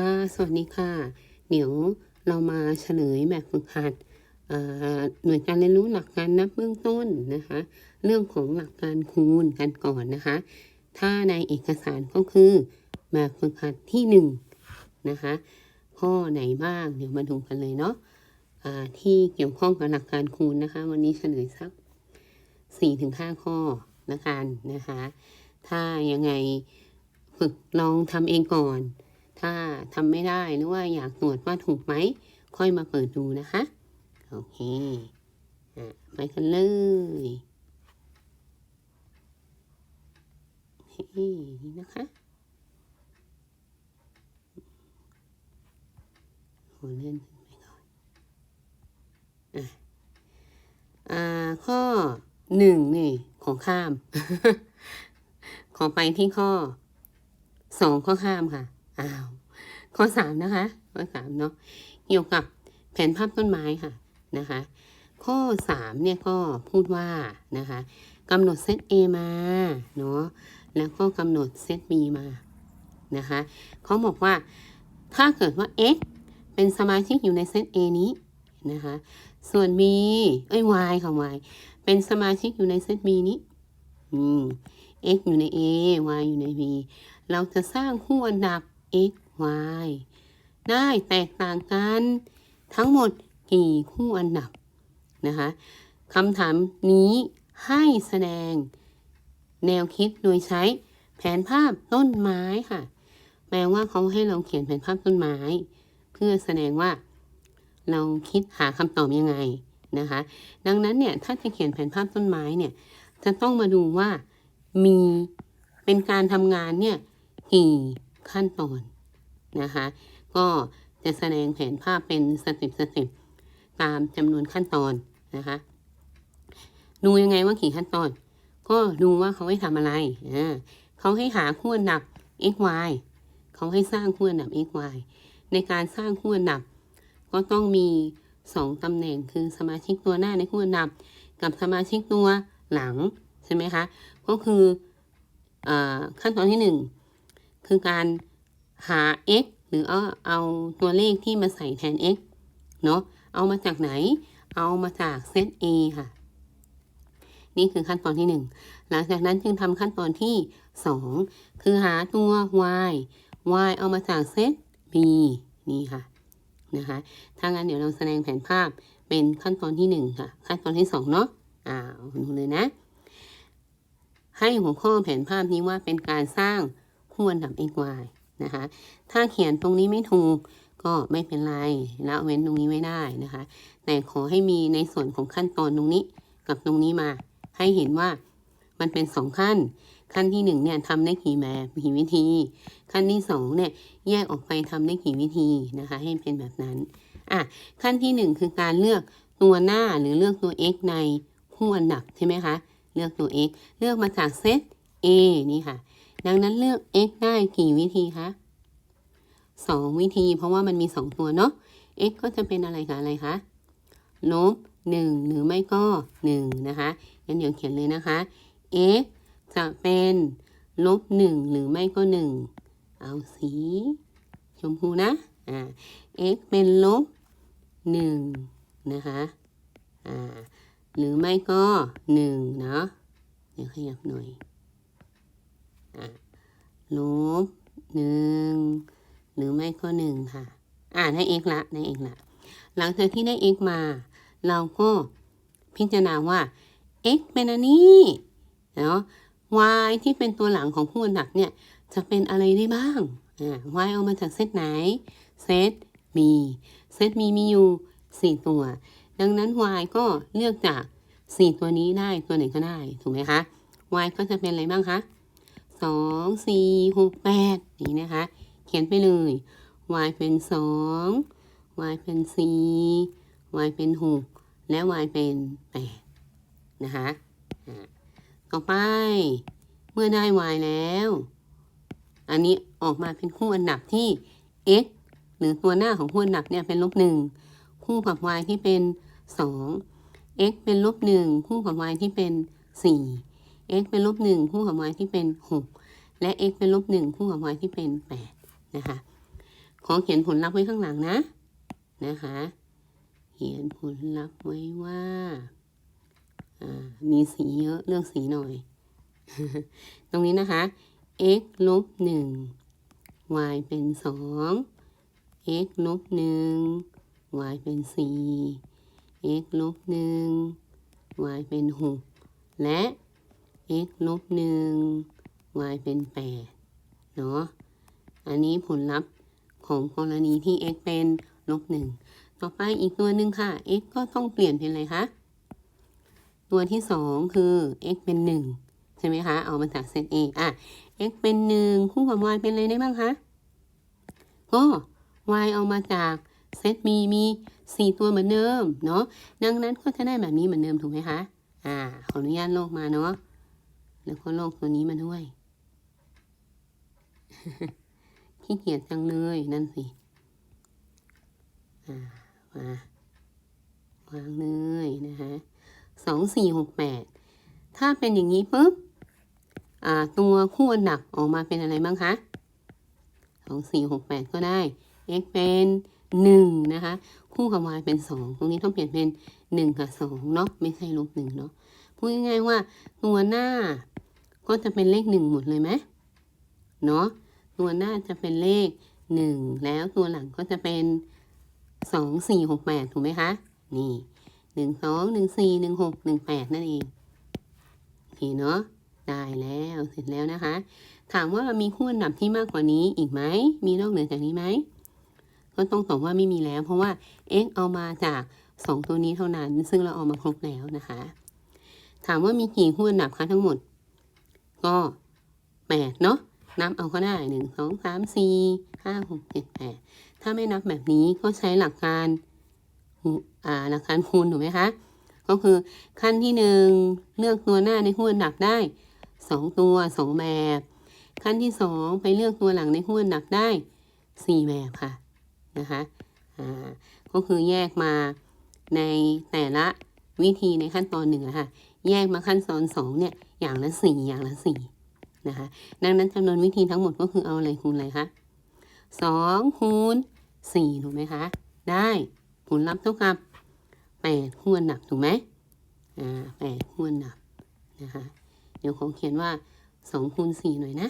ค่ะ สวัสดีค่ะ เดี๋ยวเรามาเฉลยแบบฝึกหัดหน่วยการเรียนรู้หลักการนับเบื้องต้นนะคะ เรื่องของหลักการคูณกันก่อนนะคะ ถ้าในเอกสารก็คือแบบฝึกหัดที่หนึ่งนะคะ ข้อไหนบ้างเดี๋ยวมาดูกันเลยเนาะอ่าที่เกี่ยวข้องกับหลักการคูณนะคะ วันนี้เฉลยสักสี่ถึงห้าข้อละกันนะคะ ถ้ายังไงฝึกลองทำเองก่อน ถ้าทำไม่ได้หรือว่าอยากตรวจว่าถูกไหม ค่อยมาเปิดดูนะคะ โอเคอะไปกันเลยนี่นะคะหัวเลื่อนขึ้นไปก่อนอะอ่าข้อหนึ่งนี่ของข้าม ขอไปที่ข้อสองข้อข้ามค่ะ อ้าวข้อสามนะคะข้อสามเนาะเกี่ยวกับแผนภาพต้นไม้ค่ะนะคะข้อสามเนี่ยก็พูดว่านะคะกำหนดเซต A มาเนาะแล้วก็กำหนดเซต B มานะคะเขาบอกว่าถ้าเกิดว่า x เป็นสมาชิกอยู่ในเซต A นี้นะคะส่วน b เอ้ย y ค่ะ y เป็นสมาชิกอยู่ในเซต B นี้อืม x อยู่ใน A y อยู่ใน B เราจะสร้างคู่อันดับ x y ได้แตกต่างกัน ทั้งหมดกี่คู่อันดับนะคะคำถามนี้ให้แสดงแนวคิดโดยใช้แผนภาพต้นไม้ค่ะ แปลว่าเขาให้เราเขียนแผนภาพต้นไม้ เพื่อแสดงว่า เราคิดหาคำตอบยังไงนะคะ ดังนั้นเนี่ยถ้าจะเขียนแผนภาพต้นไม้เนี่ยจะต้องมาดูว่ามีเป็นการทำงานเนี่ยกี่ ขั้นตอนนะคะก็จะแสดงแผนภาพเป็นสเต็ปสเต็ปตามจำนวนขั้นตอนนะคะดูยังไงว่ากี่ขั้นตอน ก็ดูว่าเขาให้ทำอะไรอ่าเขาให้หาคู่อันดับ x y เขาให้สร้างคู่อันดับ x y ในการสร้างคู่อันดับ ก็ต้องมีสองตำแหน่งคือสมาชิกตัวหน้าในคู่อันดับ กับสมาชิกตัวหลัง ใช่ไหมคะ ก็คืออขั้นตอนที่หนึ่ง คือการหา x หรือเอาเอาตัวเลขที่มาใส่แทน x เนาะเอามาจากไหน เอามาจากเซต A ค่ะ นี่คือขั้นตอนที่หนึ่งหลังจากนั้นจึงทำขั้นตอนที่สองคือหาตัว y y เอามาจากเซต B นี่ค่ะนะคะถ้างั้นเดี๋ยวเราแสดงแผนภาพเป็นขั้นตอนที่หนึ่งค่ะ ขั้นตอนที่สองเนาะอ้าดูเลยนะ ให้หัวข้อแผนภาพนี้ว่าเป็นการสร้าง คู่อันดับ x y นะคะ ถ้าเขียนตรงนี้ไม่ถูกก็ไม่เป็นไรละเว้นตรงนี้ไม่ได้นะคะ แต่ขอให้มีในส่วนของขั้นตอนตรงนี้กับตรงนี้มา ให้เห็นว่ามันเป็นสองขั้น ขั้นที่หนึ่งเนี่ยทำได้กี่แบบกี่วิธี ขั้นที่สองเนี่ยแยกออกไปทำได้กี่วิธีนะคะ ให้เป็นแบบนั้นอะขั้นที่หนึ่งคือการเลือกตัวหน้าหรือเลือกตัว x ในคู่อันดับใช่ไหมคะ เลือกตัว x เลือกมาจากเซต A นี่ค่ะ ดังนั้นเลือก x ได้กี่วิธีคะสองวิธี เพราะว่ามันมีสองตัวเนาะ x ก็จะเป็นอะไรคะอะไรคะลบหนึ่งหรือไม่ก็หนึ่งนะคะงั้นเดี๋ยวเขียนเลยนะคะ x จะเป็นลบหนึ่งหรือไม่ก็หนึ่งเอาสีชมพูนะอ่า x เป็นลบหนึ่งนะคะอ่าหรือไม่ก็หนึ่งเนาะเดี๋ยวขยับหน่อย ลบหนึ่งหรือไม่ก็หนึ่งค่ะ อ่าได้ x ละได้ x ละ หลังจากที่ได้ x มา เราก็พิจารณาว่า x เป็นอันนี้เนาะ y ที่เป็นตัวหลังของคู่อันดับเนี่ย จะเป็นอะไรได้บ้าง อ่า y เอามาจากเซตไหน เซต b เซต b มีอยู่ 4 ตัว ดังนั้น y ก็เลือกจาก 4 ตัวนี้ได้ตัวไหนก็ได้ ถูกไหมคะ y ก็จะเป็นอะไรบ้างคะ 2 4 6 8นี่นะคะ เขียนไปเลย y เป็น2 y เป็น4 y เป็น6และ y เป็น8นะคะต่อไป เมื่อได้ y แล้ว อันนี้ออกมาเป็นคู่อันดับที่ x หรือตัวหน้าของคู่อันดับเนี่ยเป็นลบหนึ่งคู่กับ y ที่เป็น2 x เป็นลบหนึ่งคู่กับ y ที่เป็น4 x เป็นลบหนึ่งคู่กับ y ที่เป็น 6 และ x เป็นลบหนึ่งคู่กับ y ที่เป็น 8 นะคะ ขอเขียนผลลัพธ์ไว้ข้างหลังนะ นะคะ เขียนผลลัพธ์ไว้ว่ามีสีเยอะเลือกสีหน่อย ตรงนี้นะคะ x ลบหนึ่ง y เป็นสอง x ลบหนึ่ง y เป็นสี่ x ลบหนึ่ง y เป็นหกและ x ลบหนึ่ง y เป็นแปดเนาะ อันนี้ผลลัพธ์ของกรณีที่ x เป็นลบหนึ่ง ต่อไปอีกตัวหนึ่งค่ะ x ก็ต้องเปลี่ยนเป็นอะไรคะ ตัวที่สองคือ x เป็นหนึ่งใช่ไหมคะ เอามาจากเซต A อะ x เป็นหนึ่งคู่กับ y เป็นอะไรได้บ้างคะ ก็ y เอามาจากเซต B มีสี่ตัวเหมือนเดิมเนาะ ดังนั้นก็จะได้แบบนี้เหมือนเดิมถูกไหมคะ อ่า ขออนุญาตโลกมาเนาะ แล้วก็โลกตัวนี้มาด้วย ขี้เกียจจังเลยนั่นสิมาวางเลยนะคะสองสี่หกแปดถ้าเป็นอย่างนี้ปุ๊บตัวคู่อันดับออกมาเป็นอะไรบ้างคะสองสี่หกแปดก็ได้ x เป็นหนึ่งนะคะ คู่กับ y เป็นสองตรงนี้ต้องเปลี่ยนเป็นหนึ่งกับสองเนาะไม่ใช่ลบหนึ่งเนาะ พูดง่ายๆว่า ตัวหน้า ก็จะเป็นเลขหนึ่งหมดเลยไหมเนาะตัวหน้าจะเป็นเลขหนึ่งแล้วตัวหลังก็จะเป็นสองสี่หกแปดถูกไหมคะ นี่หนึ่งสองหนึ่งสี่หนึ่งหกหนึ่งแปดนั่นเองโอเคเนาะได้แล้วเสร็จแล้วนะคะ ถามว่ามีคู่อันดับที่มากกว่านี้อีกไหมมีนอกเหนือจากนี้ไหมก็ต้องตอบว่าไม่มีแล้ว เพราะว่า x เอามาจากสองตัวนี้เท่านั้น ซึ่งเราเอามาครบแล้วนะคะ ถามว่ามีกี่คู่อันดับคะทั้งหมด ก็แปดเนาะนับเอาก็ได้หนึ่งสองสามสี่ห้าหกเจ็ดแปดถ้าไม่นับแบบนี้ก็ใช้หลักการอ่าหลักการคูณถูกไหมคะ ก็คือขั้นที่หนึ่งเลือกตัวหน้าในคู่อันดับได้สองตัวสองแบบ ขั้นที่สองไปเลือกตัวหลังในคู่อันดับได้สี่แบบค่ะนะคะอ่าก็คือแยกมาในแต่ละวิธีในขั้นตอนหนึ่งะค่ะ แยกมาขั้นตอนสองเนี่ยอย่างละสี่อย่างละสี่นะคะดังนั้นจำนวนวิธีทั้งหมดก็คือเอาอะไรคูณอะไรคะสองคูณสี่ถูกไหมคะ ได้ผลลัพธ์เท่ากับแปดคูณดับถูกไหมอ่าแปดคูณดับนะคะเดี๋ยวผมเขียนว่าสองคูณสี่หน่อยนะ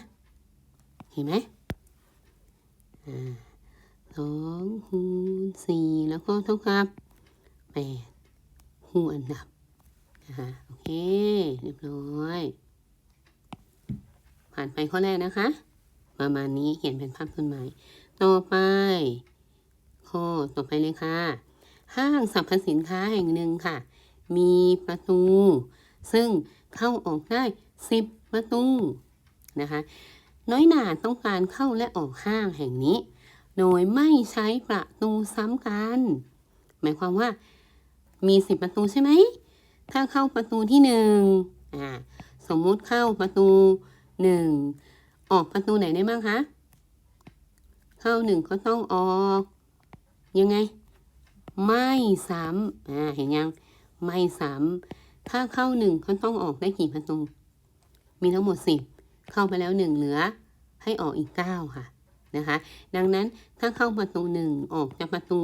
เห็นไหมอ่าสองคูณสี่แล้วก็เท่ากับแปดคูณดับ นะคะโอเคเรียบร้อย ผ่านไปข้อแรกนะคะ ประมาณนี้เขียนเป็นภาพต้นไม้ต่อไปข้อต่อไปเลยค่ะ ห้างสรรพสินค้าแห่งหนึ่งค่ะ มีประตู ซึ่งเข้าออกได้สิบประตูนะคะน้อยหนาต้องการเข้าและออกห้างแห่งนี้ โดยไม่ใช้ประตูซ้ำกัน หมายความว่ามีสิบประตูใช่ไหม ถ้าเข้าประตูที่หนึ่งอ่าสมมุติเข้าประตูหนึ่งออกประตูไหนได้บ้างคะเข้าหนึ่งก็ต้องออก ยังไง ไม่ซ้ำอ่าเห็นยัง ไม่ซ้ำถ้าเข้าหนึ่งก็ต้องออกได้กี่ประตู มีทั้งหมดสิบเข้าไปแล้วหนึ่งเหลือ ให้ออกอีกเก้าค่ะนะคะ ดังนั้นถ้าเข้าประตูหนึ่งออกจากประตู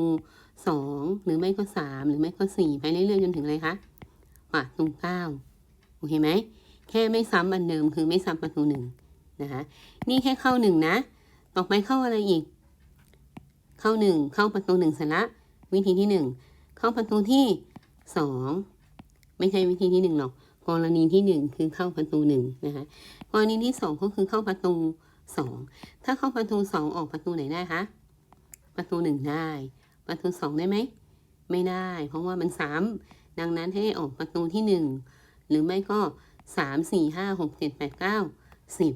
สองหรือไม่ก็สามหรือไม่ก็สี่ไปเรื่อยๆจนถึงอะไรคะ ประตูเก้าโอเคไหม แค่ไม่ซ้ำอันเดิมคือไม่ซ้ำประตูหนึ่งนะคะนี่แค่เข้าหนึ่งนะ ต่อไปเข้าอะไรอีก เข้าหนึ่งเข้าประตูหนึ่งเสร็จละวิธีที่หนึ่งเข้าประตูที่สองไม่ใช่วิธีที่หนึ่งหรอกกรณีที่หนึ่งคือเข้าประตูหนึ่งนะคะกรณีที่สองก็คือเข้าประตูสองถ้าเข้าประตูสองออกประตูไหนได้คะประตูหนึ่งได้ ประตูสองได้ไหมไม่ได้ เพราะว่ามันซ้ำ ดังนั้นให้ออกประตูที่หนึ่งหรือไม่ก็สามสี่ห้าหกเจ็ดแปดเก้าสิบ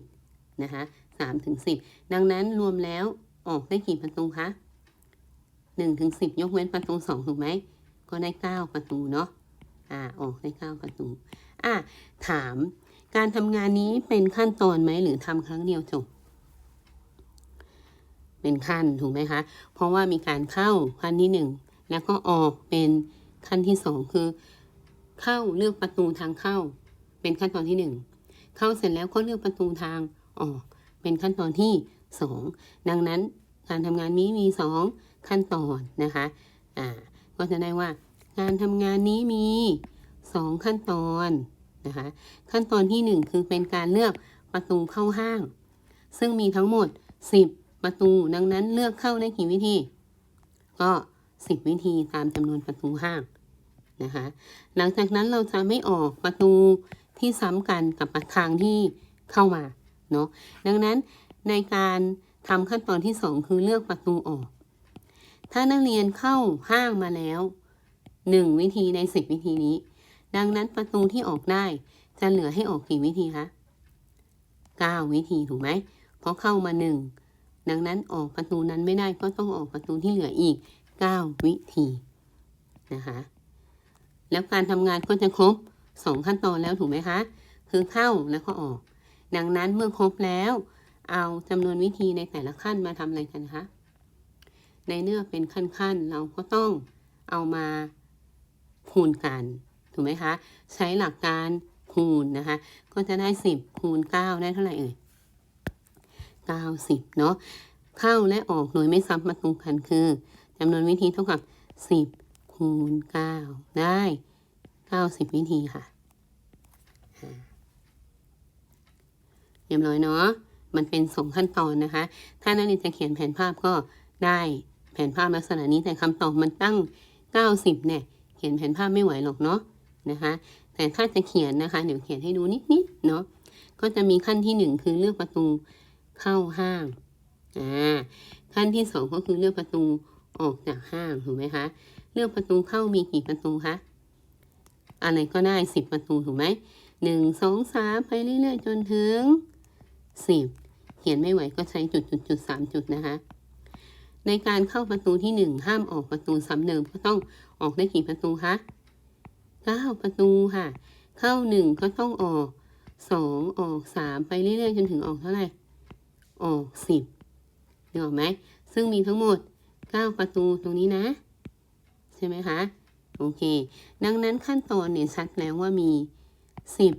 นะคะสามถึงสิบดังนั้นรวมแล้วออกได้กี่ประตูคะหนึ่งถึงสิบยกเว้นประตูสองถูกไหม ก็ได้เก้าประตูเนาะอ่าออกได้เก้าประตูอะถามการทำงานนี้เป็นขั้นตอนไหมหรือทำครั้งเดียวจบเป็นขั้นถูกไหมคะ เพราะว่ามีการเข้าขั้นที่หนึ่งแล้วก็ออกเป็น ขั้นที่สองคือ เข้าเลือกประตูทางเข้า เป็นขั้นตอนที่หนึ่งเข้าเสร็จแล้วก็เลือกประตูทางออก เป็นขั้นตอนที่สองดังนั้นการทำงานนี้มีสองขั้นตอนนะคะอ่าก็จะได้ว่า การทำงานนี้มีสองขั้นตอนนะคะขั้นตอนที่หนึ่งคือเป็นการเลือกประตูเข้าห้าง ซึ่งมีทั้งหมด 10 ประตู ดังนั้นเลือกเข้าได้กี่วิธี ก็ 10 วิธีตามจำนวนประตูห้างนะคะ หลังจากนั้นเราจะไม่ออกประตูที่ซ้ำกันกับทางที่เข้ามาเนาะ ดังนั้นในการทำขั้นตอนที่ 2 คือเลือกประตูออก ถ้านักเรียนเข้าห้างมาแล้ว 1 วิธีใน 10 วิธีนี้ ดังนั้นประตูที่ออกได้จะเหลือให้ออกกี่วิธีคะ9 วิธีถูกไหม เพราะเข้ามา 1 ดังนั้นออกประตูนั้นไม่ได้ก็ต้องออกประตูที่เหลืออีก 9 วิธีนะคะแล้วการทำงานก็จะครบ 2 ขั้นตอนแล้วถูกไหมคะคือเข้าแล้วก็ออก ดังนั้นเมื่อครบแล้ว เอาจำนวนวิธีในแต่ละขั้นมาทำอะไรกันคะในเนื้อเป็นขั้นๆ เราก็ต้องเอามาคูณกันถูกไหมคะ ใช้หลักการคูณนะคะ ก็จะได้ 10คูณ9ได้เท่าไหร่เอ่ย90เนาะเข้าและออกโดยไม่ซ้ำประตูกันคือำนวนวิธีเท่ากับ 10 คูณ 9 ได้ 90 วิธีค่ะ เรียบร้อยเนาะ มันเป็นสองขั้นตอนนะคะ ถ้านักเรียนจะเขียนแผนภาพก็ได้แผนภาพลักษณะนี้แต่คำตอบมันตั้ง 90 เนี่ย เขียนแผนภาพไม่ไหวหรอกเนาะนะคะ แต่ถ้าจะเขียนนะคะ เดี๋ยวเขียนให้ดูนิดๆเนาะ ก็จะมีขั้นที่หนึ่งคือเลือกประตูเข้าห้าง อ่า ขั้นที่สองก็คือเลือกประตู ออกจากห้างถูกไหมคะเลือกประตูเข้ามีกี่ประตูคะอะไรก็ได้สิบประตูถูกไหมหนึ่งสองสามไปเรื่อยๆจนถึงสิบเขียนไม่ไหวก็ใช้จุดจุดจุดสามจุดนะคะ ในการเข้าประตูที่หนึ่งห้ามออกประตูซ้ำเดิมก็ต้องออกได้กี่ประตูคะเก้าประตูค่ะ เข้าหนึ่งก็ต้องออกสองออกสามไปเรื่อยๆจนถึงออกเท่าไหร่ออกสิบนึกออกไหมซึ่งมีทั้งหมด ก้าประตูตรงนี้นะ ใช่ไหมคะ โอเค ดังนั้นขั้นตอนเนี่ยชัดแล้วว่ามีสิบ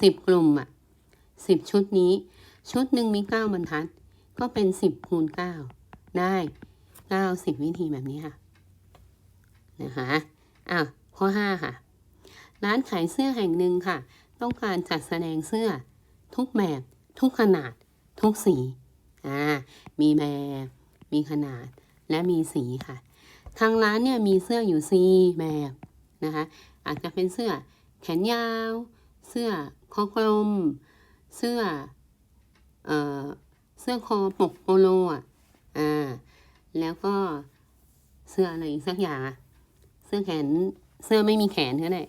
สิบกลุ่มอะสิบชุดนี้ ชุดหนึ่งมีเก้าบรรทัด ก็เป็นสิบคูณเก้าได้เก้าสิบวิธีแบบนี้ค่ะ นะคะอ้าวข้อห้าค่ะ ร้านขายเสื้อแห่งหนึ่งค่ะ ต้องการจัดแสดงเสื้อ ทุกแบบ ทุกขนาด ทุกสี อ่า มีแบบ มีขนาดและมีสีค่ะ ทางร้านเนี่ยมีเสื้ออยู่สีแบบนะคะ อาจจะเป็นเสื้อแขนยาว เสื้อคอกลม เสื้อเอ่อเสื้อคอปกโปโลอะอ่าแล้วก็เสื้ออะไรอีกสักอย่างอะเสื้อแขนเสื้อไม่มีแขนก็ได้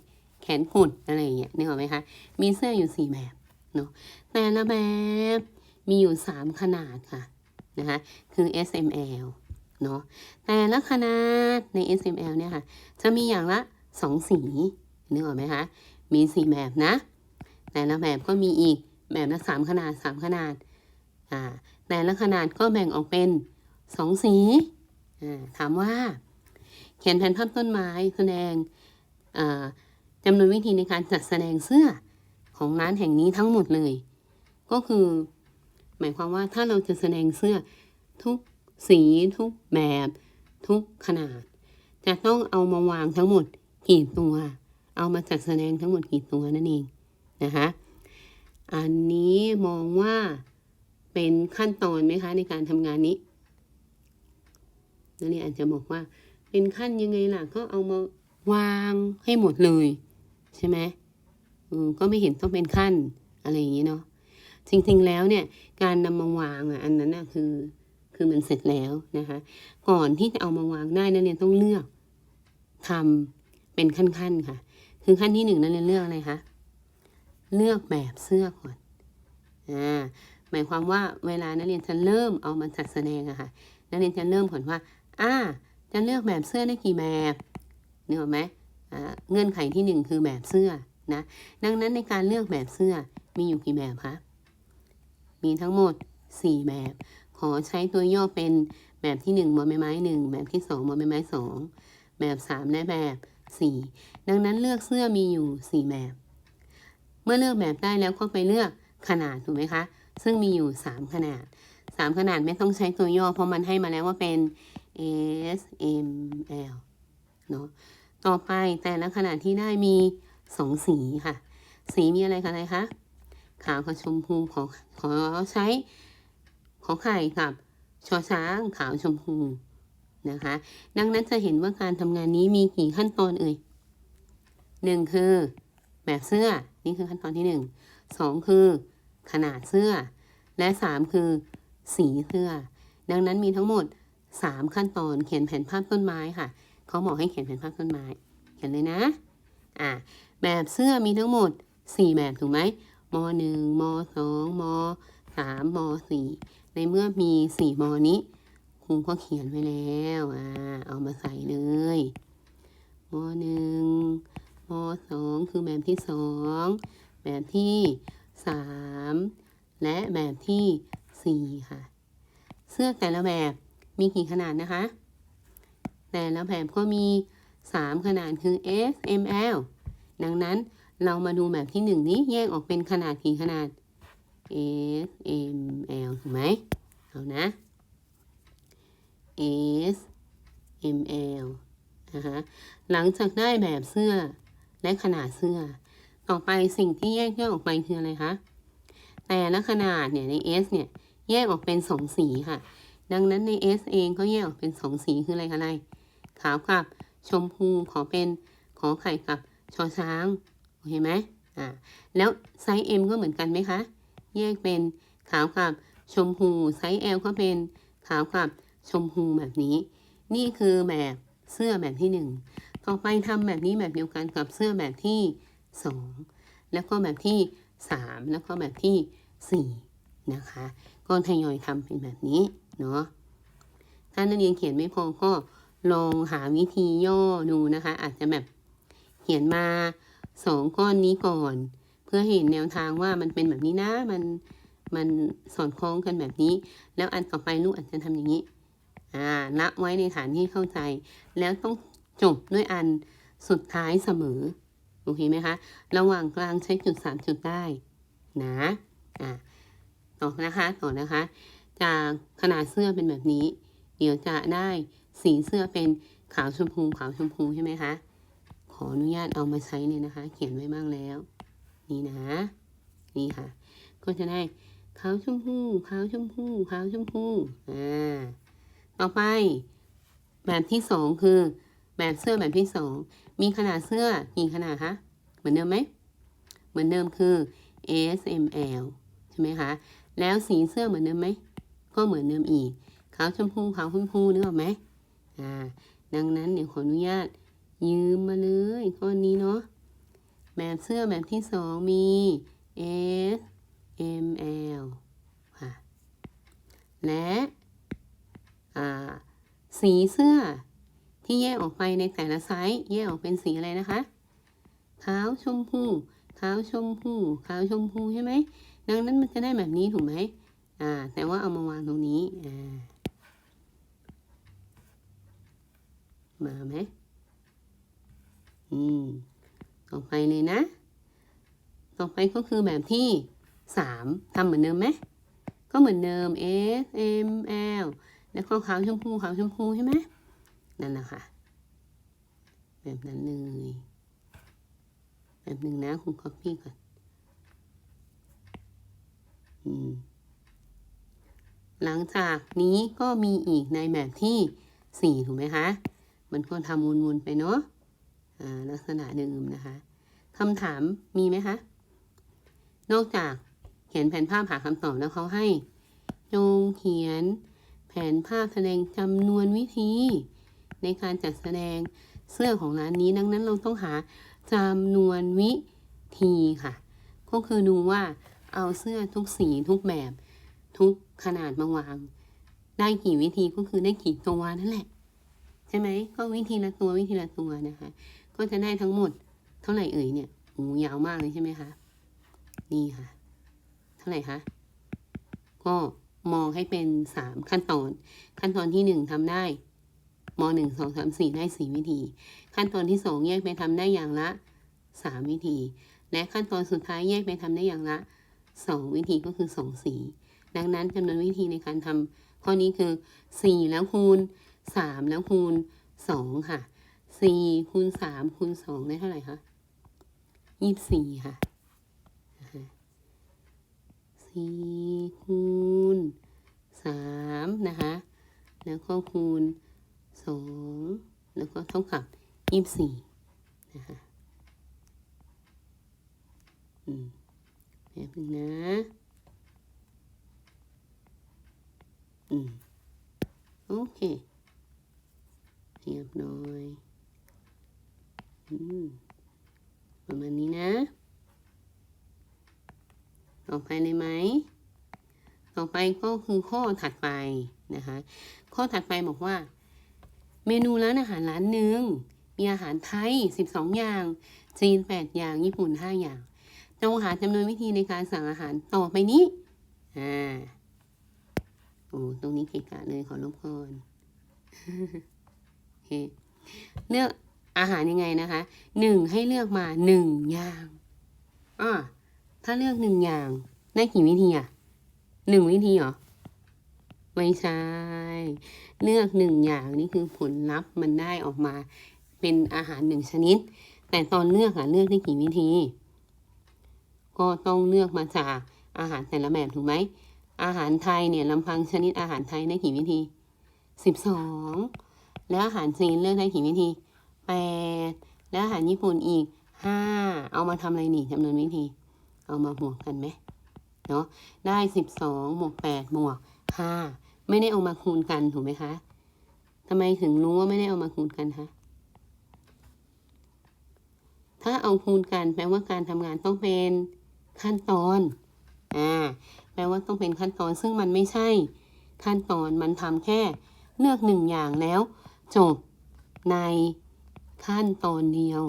แขนกุดอะไรอย่างเงี้ยนึกออกไหมคะ มีเสื้ออยู่สี่แบบเนาะแต่ละแบบมีอยู่สามขนาดค่ะ นะคะคือ S M L เนาะแต่ละขนาดใน S M L เนี่ยค่ะ จะมีอย่างละสองสีนึกออกไหมคะมีสี่แบบนะ แต่ละแบบก็มีอีกแบบละสามขนาดสามขนาดอ่าแต่ละขนาดก็แบ่งออกเป็นสองสีอ่าถามว่า เขียนแผนภาพต้นไม้แสดงอ่าจำนวนวิธีในการจัดแสดงเสื้อของร้านแห่งนี้ทั้งหมดเลย ก็คือ หมายความว่าถ้าเราจะแสดงเสื้อทุกสีทุกแบบ ทุกขนาด จะต้องเอามาวางทั้งหมดกี่ตัว เอามาจัดแสดงทั้งหมดกี่ตัวนั่นเองนะคะอันนี้มองว่าเป็นขั้นตอนไหมคะในการทำงานนี้นักเรียนอาจจะบอกว่า เป็นขั้นยังไงล่ะก็เอามาวางให้หมดเลย ใช่ไหมอืมก็ไม่เห็นต้องเป็นขั้นอะไรอย่างนี้เนาะ จริงๆแล้วเนี่ยการนำมาวางอะอันนั้นน่ะคือคือมันเสร็จแล้วนะคะ ก่อนที่จะเอามาวางได้นักเรียนต้องเลือกทำเป็นขั้นๆค่ะ คือขั้นที่หนึ่งนักเรียนเลือกอะไรคะเลือกแบบเสื้อก่อนอ่าหมายความว่าเวลานักเรียนจะเริ่มเอามาจัดแสดงอะค่ะนักเรียนจะเริ่มก่อนว่าอ่าจะเลือกแบบเสื้อได้กี่แบบเนึกอไหมอ่าเงื่อนไขที่หนึ่งคือแบบเสื้อนะดังนั้นในการเลือกแบบเสื้อมีอยู่กี่แบบคะ มีทั้งหมด 4 แบบ ขอใช้ตัวย่อเป็นแบบที่1บอใบไม้หนึ่งแบบที่2บอใบไม้สองแบบ 3 และแบบ 4 ดังนั้นเลือกเสื้อมีอยู่ 4 แบบ เมื่อเลือกแบบได้แล้วก็ไปเลือกขนาดถูกไหมคะ ซึ่งมีอยู่ 3 ขนาดสามขนาดไม่ต้องใช้ตัวย่อเพราะมันให้มาแล้วว่าเป็น S M L เนาะต่อไปแต่ละขนาดที่ได้มีสองสีค่ะ สีมีอะไรกับอะไรคะ ขาวกับชมพูขอขอใช้ขอไข่กับชอช้างขาวชมพูนะคะ ดังนั้นจะเห็นว่าการทำงานนี้มีกี่ขั้นตอนเอ่ยหนึ่งคือแบบเสื้อนี่คือขั้นตอนที่หนึ่งสองคือขนาดเสื้อ และสามคือสีเสื้อ ดังนั้นมีทั้งหมดสามขั้นตอนเขียนแผนภาพต้นไม้ค่ะเขาบอกให้เขียนแผนภาพต้นไม้ เขียนเลยนะอ่าแบบเสื้อมีทั้งหมดสี่แบบถูกไหม มหนึ่งมสองมสามมสี่ในเมื่อมีสี่มนี้ครูก็เขียนไว้แล้วอ่าเอามาใส่เลยมหนึ่งมสองคือแบบที่สองแบบที่สามและแบบที่สี่ค่ะ เสื้อแต่ละแบบมีกี่ขนาดนะคะ แต่ละแบบก็มีสามขนาดคือ S M L ดังนั้น เรามาดูแบบที่หนึ่งนี้แยกออกเป็นขนาดกี่ขนาด S M L ถูกไหมเอานะ S M L นะคะหลังจากได้แบบเสื้อและขนาดเสื้อ ต่อไปสิ่งที่แยกย่อยออกไปคืออะไรคะ แต่ละขนาดเนี่ยใน S เนี่ยแยกออกเป็นสองสีค่ะ ดังนั้นใน S เองก็แยกออกเป็นสองสีคืออะไรคะอะไร ขาวกับชมพูขอเป็นขอไข่กับชอช้าง โอเคไหมอ่าแล้วไซส์ M ก็เหมือนกันไหมคะ แยกเป็นขาวกับชมพูไซส์ L ก็เป็นขาวกับชมพูแบบนี้ นี่คือแบบเสื้อแบบที่หนึ่งต่อไปทำแบบนี้แบบเดียวกันกับเสื้อแบบที่สองแล้วก็แบบที่สามแล้วก็แบบที่สี่นะคะ ก็ทยอยทำเป็นแบบนี้เนาะถ้านักเรียนเขียนไม่พอก็ลองหาวิธีย่อดูนะคะ อาจจะแบบเขียนมา สองก้อนนี้ก่อน เพื่อเห็นแนวทางว่ามันเป็นแบบนี้นะมันมันสอดคล้องกันแบบนี้ แล้วอันต่อไปลูกอาจจะทำอย่างนี้อ่าละไว้ในฐานที่เข้าใจ แล้วต้องจบด้วยอันสุดท้ายเสมอโอเคไหมคะระหว่างกลางใช้จุดสามจุดได้นะอ่าต่อนะคะต่อนะคะ จากขนาดเสื้อเป็นแบบนี้ เดี๋ยวจะได้สีเสื้อเป็นขาวชมพูขาวชมพูใช่ไหมคะ ขออนุญาตเอามาใช้เลยนะคะ เขียนไว้บ้างแล้ว นี่นะ นี่ค่ะ ก็จะได้ขาวชมพูขาวชมพูขาวชมพูอ่าต่อไป แบบที่สองคือ แบบเสื้อแบบที่สองมีขนาดเสื้อกี่ขนาดคะเหมือนเดิมไหมเหมือนเดิมคือ S M L ใช่ไหมคะแล้วสีเสื้อเหมือนเดิมไหมก็เหมือนเดิมอีกขาวชมพูขาวชมพูนึกออกไหมอ่าดังนั้นเดี๋ยวขออนุญาต ยืมมาเลยก้อนนี้เนาะแบบเสื้อแบบที่สองมี S M L ค่ะ และอ่าสีเสื้อที่แยกออกไปในแต่ละไซส์แยกออกเป็นสีอะไรนะคะขาวชมพูขาวชมพูขาวชมพูใช่ไหม ดังนั้นมันจะได้แบบนี้ถูกไหมอ่า แต่ว่าเอามาวางตรงนี้อ่ามาไหม อืมต่อไปเลยนะ ต่อไปก็คือแบบที่สามทำเหมือนเดิมไหม ก็เหมือนเดิม S M L แล้วก็ขาวชมพูขาวชมพูใช่ไหมนั่นแหละค่ะ แบบนั้นเลย แบบหนึ่งนะคุณคอปปี้ก่อน อืมหลังจากนี้ก็มีอีกในแบบที่สี่ถูกไหมคะ มันก็ทำวนๆไปเนาะ ลักษณะเดิมนะคะคำถามมีไหมคะนอกจากเขียนแผนภาพหาคำตอบแล้วเขาให้ จงเขียนแผนภาพแสดงจำนวนวิธี ในการจัดแสดงเสื้อของร้านนี้ดังนั้นเราต้องหาจำนวนวิธีค่ะ ก็คือดูว่าเอาเสื้อทุกสีทุกแบบ ทุกขนาดมาวาง ได้กี่วิธีก็คือได้กี่ตัวนั่นแหละ ใช่ไหมก็วิธีละตัววิธีละตัวนะคะ ก็จะได้ทั้งหมด เท่าไหร่เอ่ยเนี่ยโอ้ยาวมากเลยใช่ไหมคะนี่ค่ะ เท่าไหร่คะก็มองให้เป็นสามขั้นตอน ขั้นตอนที่หนึ่งทำได้มหนึ่งสองสามสี่ได้สี่วิธี ขั้นตอนที่สองแยกไปทำได้อย่างละสามวิธี และขั้นตอนสุดท้ายแยกไปทำได้อย่างละสองวิธีก็คือสองสีดังนั้นจำนวนวิธีในการทำข้อนี้คือสี่แล้วคูณสามแล้วคูณสองค่ะ สี่คูณสามคูณสองได้เท่าไหร่คะยี่สิบสี่ค่ะนะคะสี่คูณสามนะคะ แล้วก็คูณสองแล้วก็เท่ากับยี่สิบสี่นะคะอืมแป๊บนึงนะอืมโอเคเรียบร้อย ประมาณนี้นะต่อไปเลยไหมต่อไปก็คือข้อถัดไปนะคะ ข้อถัดไปบอกว่า เมนูร้านอาหารร้านหนึ่งมีอาหารไทย 12 อย่าง จีน 8 อย่าง ญี่ปุ่น 5 อย่างจงหาจำนวนวิธีในการสั่งอาหารต่อไปนี้ อ่า โอ้ ตรงนี้เกะกะเลยขอลบก่อน โอเค เลือก อาหารยังไงนะคะหนึ่งให้เลือกมาหนึ่งอย่างอ่าถ้าเลือกหนึ่งอย่างได้กี่วิธีอะหนึ่งวิธีเหรอไม่ใช่เลือกหนึ่งอย่างนี่คือผลลัพธ์มันได้ออกมาเป็นอาหารหนึ่งชนิด แต่ตอนเลือกอะเลือกได้กี่วิธี ก็ต้องเลือกมาจากอาหารแต่ละแบบถูกไหมอาหารไทยเนี่ยลำพังชนิดอาหารไทยได้กี่วิธีสิบสองแล้วอาหารจีนเลือกได้กี่วิธี แปดแล้วอาหารญี่ปุ่นอีกห้าเอามาทำอะไรนี่จำนวนวิธี เอามาบวกกันไหมเนาะได้สิบสองบวกแปดบวกห้าไม่ได้เอามาคูณกันถูกไหมคะทำไมถึงรู้ว่าไม่ได้เอามาคูณกันคะถ้าเอาคูณกันแปลว่าการทำงานต้องเป็นขั้นตอน อ่า แปลว่าต้องเป็นขั้นตอน ซึ่งมันไม่ใช่ ขั้นตอนมันทำแค่ เลือกหนึ่งอย่างแล้ว จบใน ขั้นตอนเดียว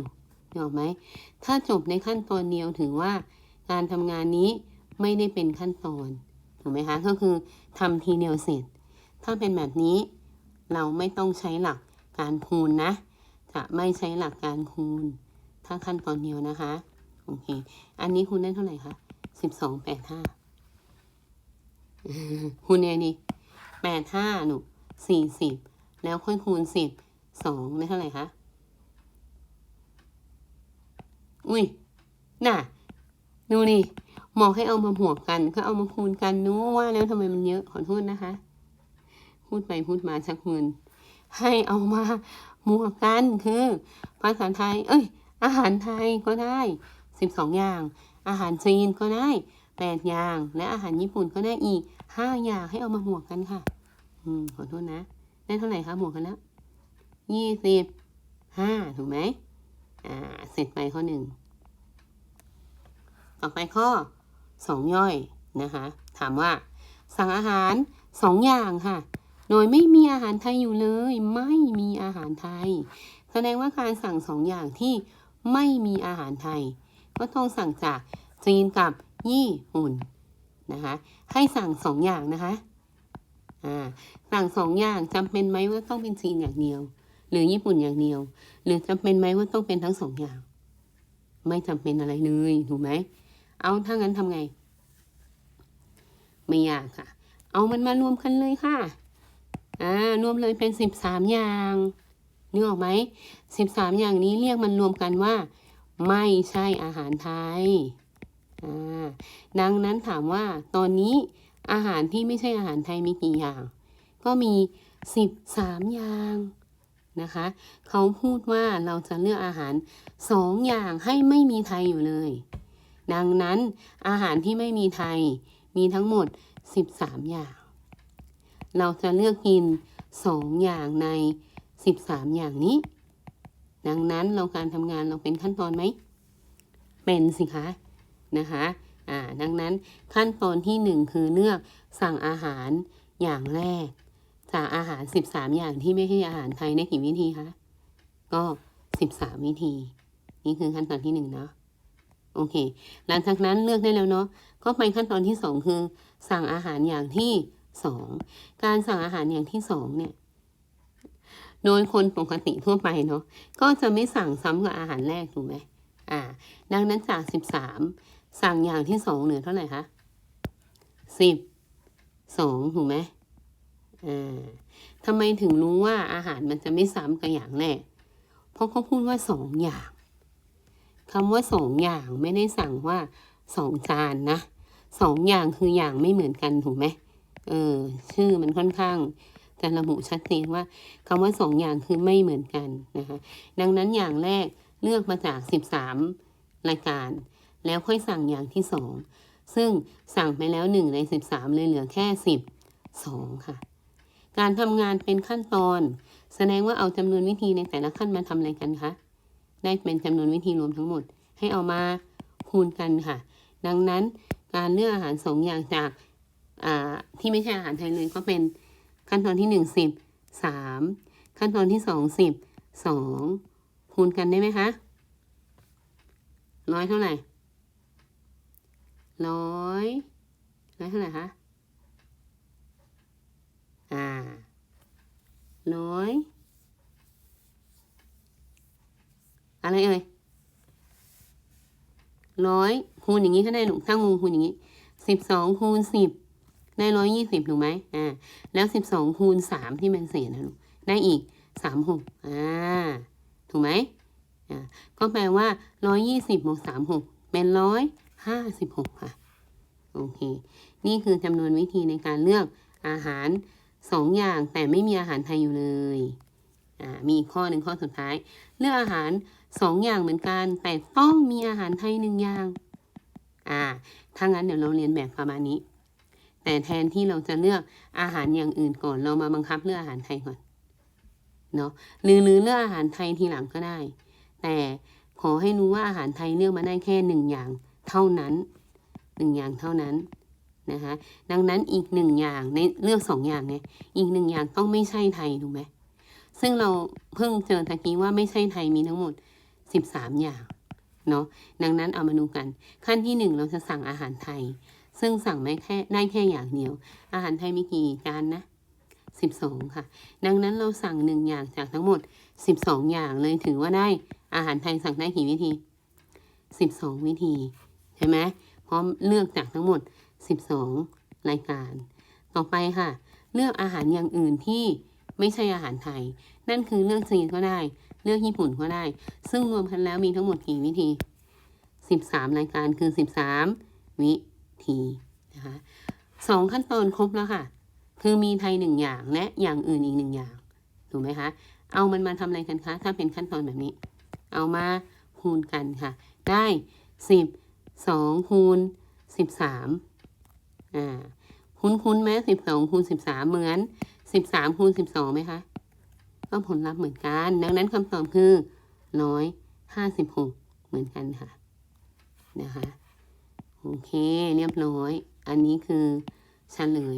เห็นไหมถ้าจบในขั้นตอนเดียวถือว่า การทำงานนี้ไม่ได้เป็นขั้นตอนถูกไหมคะก็คือทำทีเดียวเสร็จ ถ้าเป็นแบบนี้เราไม่ต้องใช้หลักการคูณนะ จะไม่ใช้หลักการคูณ ถ้าขั้นตอนเดียวนะคะโอเค อันนี้คูณได้เท่าไหร่คะสิบสองแปดห้าคูณเนี่ยนี่แปดห้าหนูสี่สิบแล้วค่อยคูณสิบสองได้เท่าไหร่คะ อุ้ยน่ะดูนี่บอกให้เอามาบวกกัน ก็เอามาคูณกันนู้ว่าแล้วทำไมมันเยอะขอโทษนะคะ พูดไปพูดมาชักมึนให้เอามาบวกกันคือ ภาษาไทย เอ้ย อาหารไทยก็ได้สิบสองอย่าง อาหารจีนก็ได้แปดอย่าง และอาหารญี่ปุ่นก็ได้อีกห้าอย่างให้เอามาบวกกันค่ะ อืมขอโทษนะ ได้เท่าไหร่คะบวกกันแล้วยี่สิบห้าถูกไหม อ่า เสร็จไปข้อหนึ่ง ต่อไปข้อสองย่อยนะคะ ถามว่า สั่งอาหารสองอย่างค่ะ โดยไม่มีอาหารไทยอยู่เลย ไม่มีอาหารไทย แสดงว่าการสั่งสองอย่างที่ไม่มีอาหารไทย ก็ต้องสั่งจากจีนกับญี่ปุ่นนะคะ ให้สั่งสองอย่างนะคะ อ่า สั่งสองอย่างจำเป็นไหมว่าต้องเป็นจีนอย่างเดียว หรือญี่ปุ่นอย่างเดียว หรือจำเป็นไหมว่าต้องเป็นทั้งสองอย่าง ไม่จำเป็นอะไรเลยถูกไหมเอาถ้างั้นทำไง ไม่ยากค่ะ เอามันมารวมกันเลยค่ะอ่ารวมเลยเป็นสิบสามอย่างนึกออกไหมสิบสามอย่างนี้เรียกมันรวมกันว่า ไม่ใช่อาหารไทยอ่าดังนั้นถามว่าตอนนี้อาหารที่ไม่ใช่อาหารไทยมีกี่อย่าง ก็มีสิบสามอย่าง นะคะ เขาพูดว่าเราจะเลือกอาหารสองอย่างให้ไม่มีไทยอยู่เลย ดังนั้นอาหารที่ไม่มีไทยมีทั้งหมด 13 อย่าง เราจะเลือกกิน 2 อย่างใน 13 อย่างนี้ ดังนั้นเราการทำงานเราเป็นขั้นตอนไหม เป็นสิคะนะคะอ่าดังนั้นขั้นตอนที่ 1 คือเลือกสั่งอาหารอย่างแรก จากอาหาร13อย่างที่ไม่ใช่อาหารไทยได้กี่วิธีคะก็13วิธี นี่คือขั้นตอนที่1เนาะโอเค หลังจากนั้นเลือกได้แล้วเนาะก็ไปขั้นตอนที่สองคือ สั่งอาหารอย่างที่สองการสั่งอาหารอย่างที่สองเนี่ยโดยคนปกติทั่วไปเนาะก็จะไม่สั่งซ้ำกับอาหารแรกถูกไหมอ่า ดังนั้นจากสิบสามสั่งอย่างที่สองเหลือเท่าไหร่คะสิบสองถูกไหม อ่าทำไมถึงรู้ว่าอาหารมันจะไม่ซ้ำกับอย่างแรก เพราะเขาพูดว่าสองอย่างคำว่าสองอย่างไม่ได้สั่งว่าสองจานนะสองอย่างคืออย่างไม่เหมือนกันถูกไหมเออ ชื่อมันค่อนข้างจะระบุชัดเจนว่าคำว่าสองอย่างคือไม่เหมือนกันนะคะ ดังนั้นอย่างแรกเลือกมาจากสิบสามรายการ แล้วค่อยสั่งอย่างที่สองซึ่งสั่งไปแล้วหนึ่งในสิบสามเลยเหลือแค่สิบสองค่ะ การทำงานเป็นขั้นตอน แสดงว่าเอาจำนวนวิธีในแต่ละขั้นมาทำอะไรกันคะ ได้เป็นจำนวนวิธีรวมทั้งหมด ให้เอามาคูณกันค่ะ ดังนั้นการเลือกอาหารสองอย่างจากที่ไม่ใช่อาหารไทยเลยก็เป็นขั้นตอนที่หนึ่งสิบสามขั้นตอนที่สองสิบสองคูณกันได้ไหมคะร้อยเท่าไหร่ร้อยร้อยเท่าไหร่คะ อ่าร้อย อะไรเอ่ย ร้อยคูณอย่างนี้ก็ได้หนูถ้างงคูณอย่างนี้สิบสองคูณสิบได้ร้อยยี่สิบถูกไหมอ่า แล้วสิบสองคูณสามที่เป็นเศษนะลูกได้อีกสามหกอ่า ถูกไหมอ่า ก็แปลว่าร้อยยี่สิบบวกสามหกเป็นร้อยห้าสิบหกค่ะ โอเค นี่คือจำนวนวิธีในการเลือกอาหาร สองอย่างแต่ไม่มีอาหารไทยอยู่เลยอ่ามีข้อหนึ่งข้อสุดท้าย เลือกอาหารสองอย่างเหมือนกัน แต่ต้องมีอาหารไทยหนึ่งอย่างอ่าถ้างั้นเดี๋ยวเราเรียนแบบประมาณนี้ แต่แทนที่เราจะเลือกอาหารอย่างอื่นก่อนเรามาบังคับเลือกอาหารไทยก่อนเนาะหรือหรือเลือกอาหารไทยทีหลังก็ได้ แต่ขอให้รู้ว่าอาหารไทยเลือกมาได้แค่หนึ่งอย่างเท่านั้นหนึ่งอย่างเท่านั้น นะคะดังนั้นอีกหนึ่งอย่างในเลือกสองอย่างไงอีกหนึ่งอย่างต้องไม่ใช่ไทยถูกไหมซึ่งเราเพิ่งเจอตะกี้ว่าไม่ใช่ไทยมีทั้งหมดสิบสามอย่างเนาะดังนั้นเอามาดูกัน ขั้นที่หนึ่งเราจะสั่งอาหารไทย ซึ่งสั่งไม่แค่ได้แค่อย่างเดียว อาหารไทยมีกี่จานนะสิบสองค่ะ ดังนั้นเราสั่งหนึ่งอย่างจากทั้งหมดสิบสองอย่างเลยถือว่าได้อาหารไทยสั่งได้กี่วิธีสิบสองวิธีใช่ไหมเพราะเลือกจากทั้งหมด สิบสองรายการ ต่อไปค่ะ เลือกอาหารอย่างอื่นที่ไม่ใช่อาหารไทย นั่นคือเลือกจีนก็ได้ เลือกญี่ปุ่นก็ได้ ซึ่งรวมกันแล้วมีทั้งหมดกี่วิธีสิบสามรายการคือสิบสามวิธีนะคะสองขั้นตอนครบแล้วค่ะ คือมีไทยหนึ่งอย่างและอย่างอื่นอีกหนึ่งอย่าง ถูกไหมคะ เอามันมาทำอะไรกันคะ ถ้าเป็นขั้นตอนแบบนี้ เอามาคูณกันค่ะ ได้สิบสองคูณสิบสาม อ่าคุ้นคุ้นไหมสิบสองคูณสิบสามเหมือนสิบสามคูณสิบสองไหมคะก็ผลลัพธ์เหมือนกัน ดังนั้นคำตอบคือร้อยห้าสิบหกเหมือนกันค่ะ นะคะ โอเค เรียบร้อย อันนี้คือเฉลย